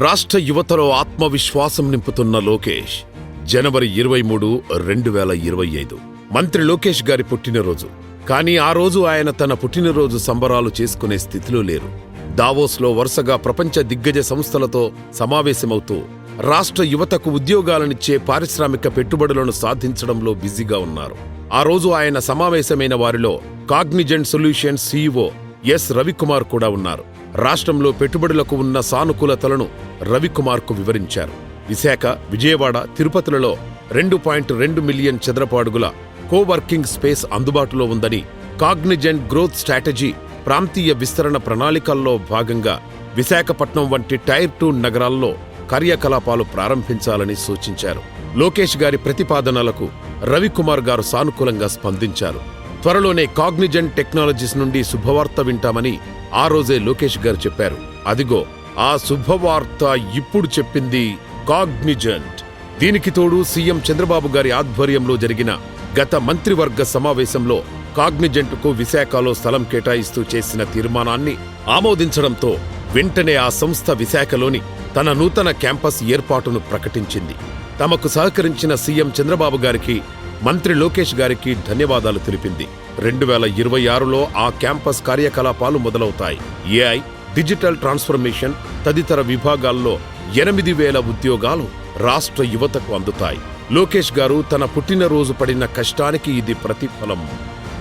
రాష్ట్ర యువతలో ఆత్మవిశ్వాసం నింపుతున్న లోకేష్ జనవరి ఇరవై మూడు రెండు వేల ఇరవై ఐదు. మంత్రి లోకేష్ గారి పుట్టినరోజు. కానీ ఆ రోజు ఆయన తన పుట్టినరోజు సంబరాలు చేసుకునే స్థితిలో లేరు. దావోస్లో వరుసగా ప్రపంచ దిగ్గజ సంస్థలతో సమావేశమవుతూ రాష్ట్ర యువతకు ఉద్యోగాలనిచ్చే పారిశ్రామిక పెట్టుబడులను సాధించడంలో బిజీగా ఉన్నారు. ఆ రోజు ఆయన సమావేశమైన వారిలో Cognizant solutions CEO S Ravikumar కూడా ఉన్నారు. రాష్ట్రంలో పెట్టుబడులకు ఉన్న సానుకూలతలను రవికుమార్కు వివరించారు. విశాఖ విజయవాడ తిరుపతులలో రెండు పాయింట్ రెండు మిలియన్ చదరపాడుగుల కోవర్కింగ్ స్పేస్ అందుబాటులో ఉందని కాగ్నిజెంట్ గ్రోత్ స్ట్రాటజీ ప్రాంతీయ విస్తరణ ప్రణాళికల్లో భాగంగా విశాఖపట్నం వంటి టైర్ టూ నగరాల్లో కార్యకలాపాలు ప్రారంభించాలని సూచించారు. లోకేష్ గారి ప్రతిపాదనలకు రవికుమార్ గారు సానుకూలంగా స్పందించారు. త్వరలోనే కాగ్నిజెంట్ టెక్నాలజీస్ నుండి శుభవార్త వింటామని ఆ రోజే లోకేష్ గారు చెప్పారు. అదిగో ఆ శుభవార్త ఇప్పుడు చెప్పింది కాగ్నిజెంట్. దీనికి తోడు సీఎం చంద్రబాబు గారి ఆధ్వర్యంలో జరిగిన గత మంత్రివర్గ సమావేశంలో కాగ్నిజెంట్కు విశాఖలో స్థలం కేటాయిస్తూ చేసిన తీర్మానాన్ని ఆమోదించడంతో వెంటనే ఆ సంస్థ విశాఖలోని తన నూతన క్యాంపస్ ఏర్పాటును ప్రకటించింది. తమకు సహకరించిన సీఎం చంద్రబాబు గారికి మంత్రి లోకేష్ గారికి ధన్యవాదాలు తెలిపింది. రెండు వేల ఇరవై ఆరులో ఆ క్యాంపస్ కార్యకలాపాలు మొదలవుతాయి. ఏఐ డిజిటల్ ట్రాన్స్ఫర్మేషన్ తదితర విభాగాల్లో ఎనిమిది వేల ఉద్యోగాలు రాష్ట్ర యువతకు అందుతాయి. లోకేష్ గారు తన పుట్టినరోజు పడిన కష్టానికి ఇది ప్రతిఫలం.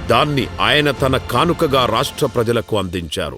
దాన్ని ఆయన తన కానుకగా రాష్ట్ర ప్రజలకు అందించారు.